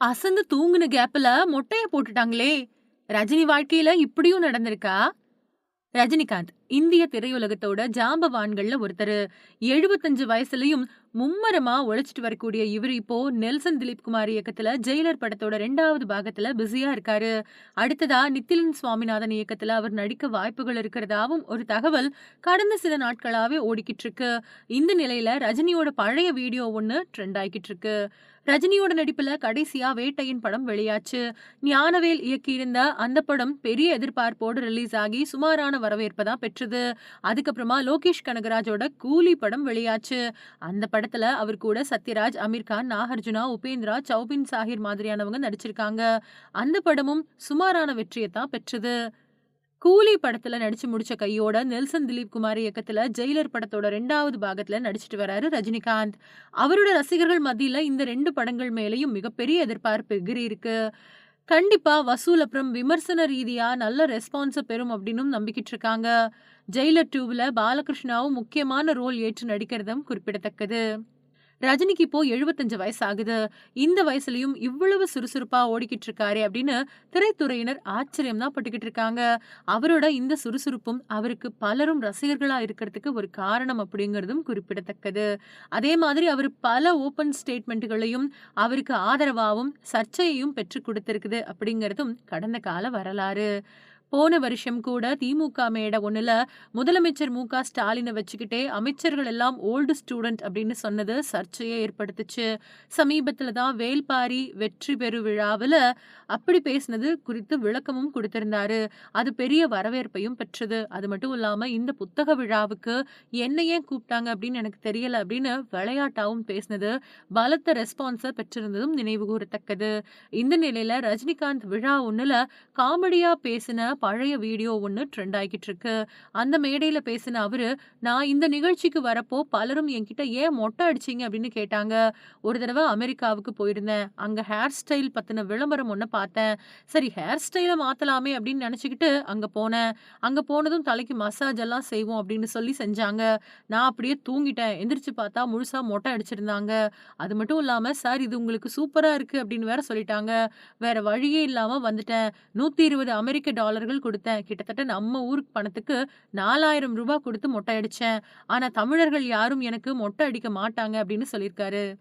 அசந்து தூங்குன கேப்ல மொட்டைய போட்டுட்டாங்களே! ரஜினி வாழ்க்கையில இப்படியும் நடந்திருக்கா? ரஜினிகாந்த் இந்திய திரையுலகத்தோட ஜாம்பவான்கள்ல ஒருத்தரு. 75 வயசுலயும் மும்மரமா உழைச்சிட்டு வரக்கூடிய இவர் இப்போ நெல்சன் திலீப் குமார் இயக்கத்துல ஜெயிலர் படத்தோட ரெண்டாவது பாகத்துல பிஸியா இருக்காரு. அடுத்ததா நித்திலன் சுவாமிநாதன் இயக்கத்துல அவர் நடிக்க வாய்ப்புகள் இருக்கிறதாவும் ஒரு தகவல் கடந்த சில நாட்களாவே ஓடிக்கிட்டு இருக்கு. இந்த நிலையில ரஜினியோட பழைய வீடியோ ஒண்ணு ட்ரெண்ட் ஆகிக்கிட்டு இருக்கு. ரஜினியோட நடிப்புல கடைசியா வேட்டையின் படம் வெளியாச்சு. ஞானவேல் இயக்கியிருந்த அந்த படம் பெரிய எதிர்பார்ப்போடு ரிலீஸ் ஆகி சுமாரான வரவேற்ப தான் பெற்றது. அதுக்கப்புறமா லோகேஷ் கனகராஜோட கூலி படம் வெளியாச்சு. அந்த படத்துல அவர் கூட சத்யராஜ், அமீர்கான் நாகார்ஜுனா, உபேந்திரா, சௌபின் சாஹிர் மாதிரியானவங்க நடிச்சிருக்காங்க. அந்த படமும் சுமாரான வெற்றியை தான் பெற்றது. கூலி படத்துல நடிச்சு முடிச்ச கையோட நெல்சன் திலீப் குமார் இயக்கத்துல ஜெயிலர் படத்தோட ரெண்டாவது பாகத்துல நடிச்சிட்டு வராரு ரஜினிகாந்த். அவரோட ரசிகர்கள் மத்தியில இந்த ரெண்டு படங்கள் மேலேயும் மிகப்பெரிய எதிர்பார்ப்பு எகிரி இருக்கு. கண்டிப்பா வசூல் அப்புறம் விமர்சன ரீதியா நல்ல ரெஸ்பான்ஸ பெறும் அப்படின்னும் நம்பிக்கிட்டு இருக்காங்க. ஜெயிலர் டூவில் பாலகிருஷ்ணாவும் முக்கியமான ரோல் ஏற்று நடிக்கிறதும் குறிப்பிடத்தக்கது. ரஜினிக்கு இப்போ 75 வயசு ஆகுது. இந்த வயசுலயும் இவ்வளவு சுறுசுறுப்பா ஓடிக்கிட்டு இருக்காரு அப்படின்னு திரைத்துறையினர் ஆச்சரியம் தான் பட்டுக்கிட்டு இருக்காங்க. அவரோட இந்த சுறுசுறுப்பும் அவருக்கு பலரும் ரசிகர்களா இருக்கிறதுக்கு ஒரு காரணம் அப்படிங்கிறதும் குறிப்பிடத்தக்கது. அதே மாதிரி அவர் பல ஓப்பன் ஸ்டேட்மெண்ட்களையும் அவருக்கு ஆதரவாகவும் சர்ச்சையையும் பெற்றுக் கொடுத்திருக்குது அப்படிங்கிறதும் கடந்த கால வரலாறு. போன வருஷம் கூட திமுக மேடை ஒன்றில் முதலமைச்சர் மு. க. ஸ்டாலினை வச்சுக்கிட்டே அமைச்சர்கள் எல்லாம் ஓல்டு ஸ்டூடெண்ட் அப்படின்னு சொன்னது சர்ச்சையை ஏற்படுத்துச்சு. சமீபத்தில் தான் வேள்பாரி வெற்றி பெறு விழாவில் அப்படி பேசினது குறித்து விளக்கமும் கொடுத்திருந்தாரு அது பெரிய வரவேற்பையும் பெற்றது. அது மட்டும் இல்லாமல் இந்த புத்தக விழாவுக்கு என்ன ஏன் கூப்பிட்டாங்க அப்படின்னு எனக்கு தெரியல அப்படின்னு விளையாட்டாவும் பேசினது பலத்த ரெஸ்பான்ஸை பெற்றிருந்ததும் நினைவுகூரத்தக்கது. இந்த நிலையில ரஜினிகாந்த் விழா ஒன்றில் காமெடியா பேசின பழைய வீடியோ ஒன்று ட்ரெண்ட் ஆகிட்டு இருக்கு. அந்த மேடையில் பேசின அவர் "நான் இந்த நிகழ்ச்சிக்கு வரப்போ பலரும் என்கிட்ட ஏன் மொட்டை அடிச்சிங்க அப்படின்னு கேட்டாங்க. ஒரு தடவை அமெரிக்காவுக்கு போயிருந்தேன். அங்கே ஹேர் ஸ்டைல் பற்றின விளம்பரம் ஒன்று பார்த்தேன். சரி ஹேர் ஸ்டைலை மாற்றலாமே அப்படின்னு நினச்சிக்கிட்டு அங்கே போனேன். அங்கே போனதும் தலைக்கு மசாஜ் எல்லாம் செய்வோம் அப்படின்னு சொல்லி செஞ்சாங்க. நான் அப்படியே தூங்கிட்டேன். எந்திரிச்சு பார்த்தா முழுசாக மொட்டை அடிச்சிருந்தாங்க. அது மட்டும் இல்லாமல் சார் இது உங்களுக்கு சூப்பராக இருக்கு அப்படின்னு வேற சொல்லிட்டாங்க. வேற வழியே இல்லாமல் வந்துட்டேன். 120 அமெரிக்க டாலர்கள் கொடுத்தேன் கிட்டத்தட்ட நம்ம ஊருக்கு பணத்துக்கு நாலாயிரம் ரூபாய் கொடுத்து மொட்டை அடிச்சேன். ஆனா தமிழர்கள் யாரும் எனக்கு மொட்டை அடிக்க மாட்டாங்க" அப்படின்னு சொல்லியிருக்காரு.